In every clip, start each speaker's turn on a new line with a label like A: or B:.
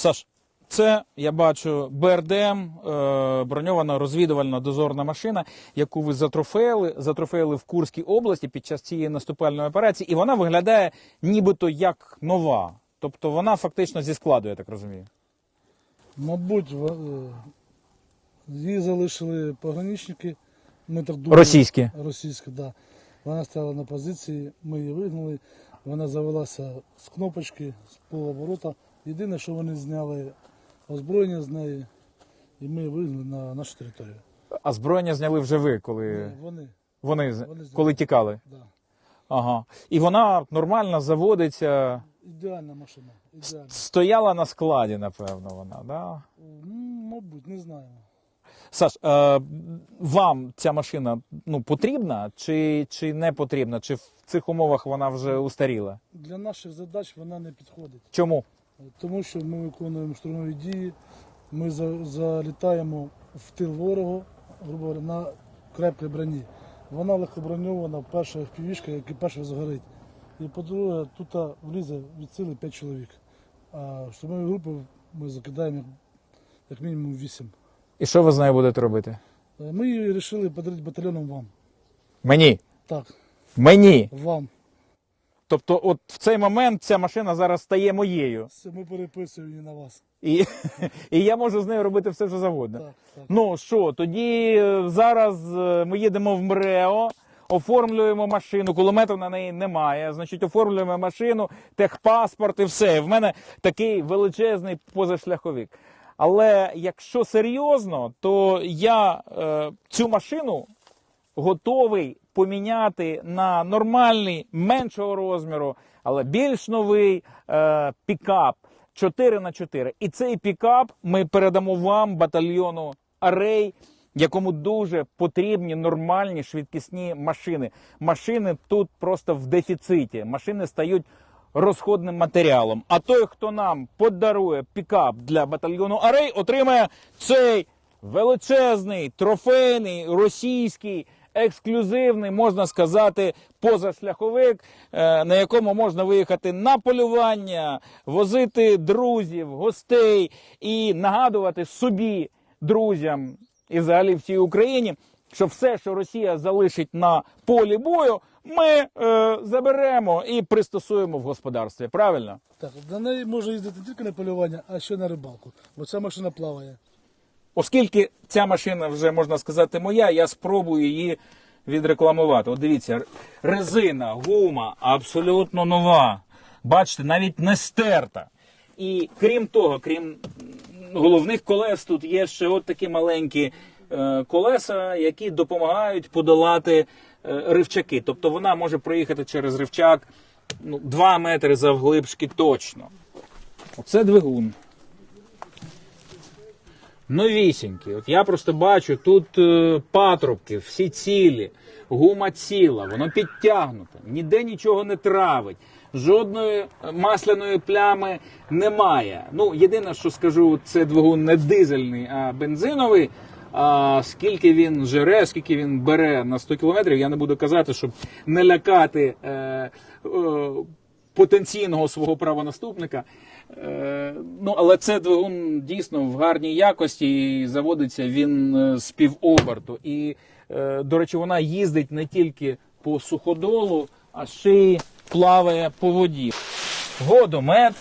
A: Саш, це я бачу БРДМ, е, броньована розвідувальна дозорна машина, яку ви затрофеїли, затрофеїли в Курській області під час цієї наступальної операції, і вона виглядає нібито як нова. Тобто вона фактично зі складу, я так розумію.
B: Мабуть, е, її залишили пограничники. Ми так думали.
A: Російські.
B: Російська, да. Вона стояла на позиції, ми її вигнали. Вона завелася з кнопочки, з полоборота. Єдине, що вони зняли озброєння з неї, і ми вигнали на нашу територію.
A: А зброєння зняли вже ви, коли
B: Вони,
A: вони, з-
B: вони зняли.
A: коли тікали.
B: да.
A: Ага. І вона нормально заводиться.
B: Ідеальна машина. Ідеальна.
A: Стояла на складі, напевно, вона, да?
B: Ну, мабуть, не знаємо.
A: Саш, е, вам ця машина ну, потрібна чи, чи не потрібна? Чи в цих умовах вона вже устаріла?
B: Для наших задач вона не підходить.
A: Чому?
B: Тому що ми виконуємо штурмові дії, ми за- залітаємо в тил ворогу, грубо говоря, на крепкій броні. Вона легкоброньована, перша впівішка, яка перша згорить. І по-друге, тут влізе від сили 5 чоловік. А штурмові групи ми закидаємо як- як мінімум 8.
A: І що ви з нею будете робити?
B: Е, Ми її вирішили подарити батальйоном вам.
A: Мені.
B: Так,
A: Мені.
B: вам.
A: Тобто, от в цей момент ця машина зараз стає моєю.
B: Ми переписуємо її на вас.
A: І, і я можу з нею робити все, що завгодно.
B: Так, так.
A: Ну що, тоді е, зараз е, ми їдемо в МРЕО, оформлюємо машину, кулемету на неї немає. Значить, оформлюємо машину, техпаспорт і все. В мене такий величезний позашляховик. Але якщо серйозно, то я е, цю машину готовий поміняти на нормальний, меншого розміру, але більш новий е, пікап 4 на 4 І цей пікап ми передамо вам, батальйону Арей, якому дуже потрібні нормальні швидкісні машини. Машини тут просто в дефіциті. Машини стають розходним матеріалом. А той, хто нам подарує пікап для батальйону Арей, отримає цей величезний, трофейний, російський, ексклюзивний, можна сказати, позашляховик, е, на якому можна виїхати на полювання, возити друзів, гостей і нагадувати собі, друзям і взагалі всій Україні, що все, що Росія залишить на полі бою, ми е, заберемо і пристосуємо в господарстві. Правильно?
B: Так, на неї може їздити не тільки на полювання, а ще на рибалку. Бо ця машина плаває.
A: Оскільки ця машина вже можна сказати моя, я спробую її відрекламувати. От дивіться, резина, гума абсолютно нова. Бачите, навіть не стерта. І крім того, крім головних колес, тут є ще от такі маленькі е, колеса, які допомагають подолати е, ривчаки. Тобто вона може проїхати через ривчак ну, 2 метри завглибшки точно. Оце двигун. Новісінькі. От я просто бачу, тут е, патрубки, всі цілі, гума ціла, воно підтягнуте, ніде нічого не травить, жодної масляної плями немає. Ну, єдине, що скажу, це двигун не дизельний, а бензиновий. А скільки він жере, скільки він бере на 100 кілометрів, я не буду казати, щоб не лякати е, е, потенційного свого правонаступника. Е, ну, але це двигун дійсно в гарній якості і заводиться він е, з півоберту. І, е, до речі, вона їздить не тільки по суходолу, а ще й плаває по воді. Водомет.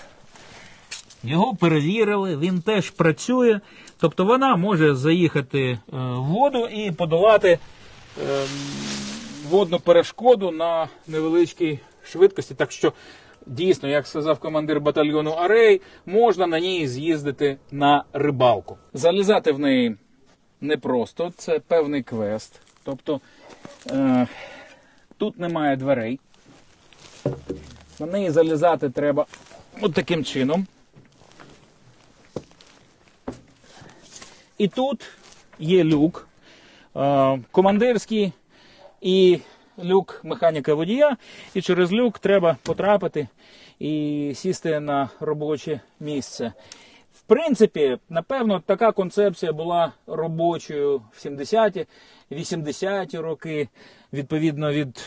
A: Його перевірили, він теж працює. Тобто вона може заїхати в воду і подолати е, водну перешкоду на невеличкій швидкості. Так що дійсно, як сказав командир батальйону Арей, можна на ній з'їздити на рибалку. Залізати в неї непросто, це певний квест. Тобто е, тут немає дверей. На неї залізати треба от таким чином. І тут є люк е, командирський і люк механіка водія. І через люк треба потрапити і сісти на робоче місце. В принципі, напевно, така концепція була робочою в 70-ті, 80-ті роки, відповідно від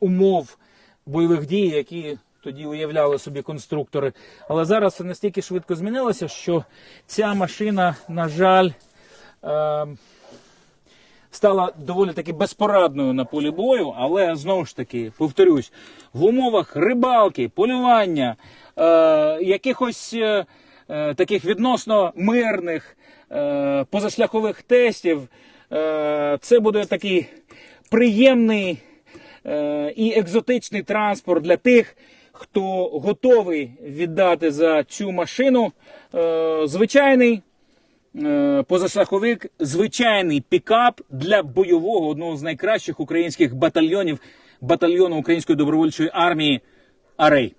A: умов бойових дій, які тоді уявляли собі конструктори. Але зараз це настільки швидко змінилося, що ця машина, на жаль, е, стала доволі таки безпорадною на полі бою, але знову ж таки, повторюсь, в умовах рибалки, полювання, е, якихось е, е, таких відносно мирних е, позашляхових тестів, е, це буде такий приємний е, і екзотичний транспорт для тих, хто готовий віддати за цю машину е, звичайний позашляховик, звичайний пікап для бойового одного з найкращих українських батальйонів батальйону Української добровольчої армії Арей.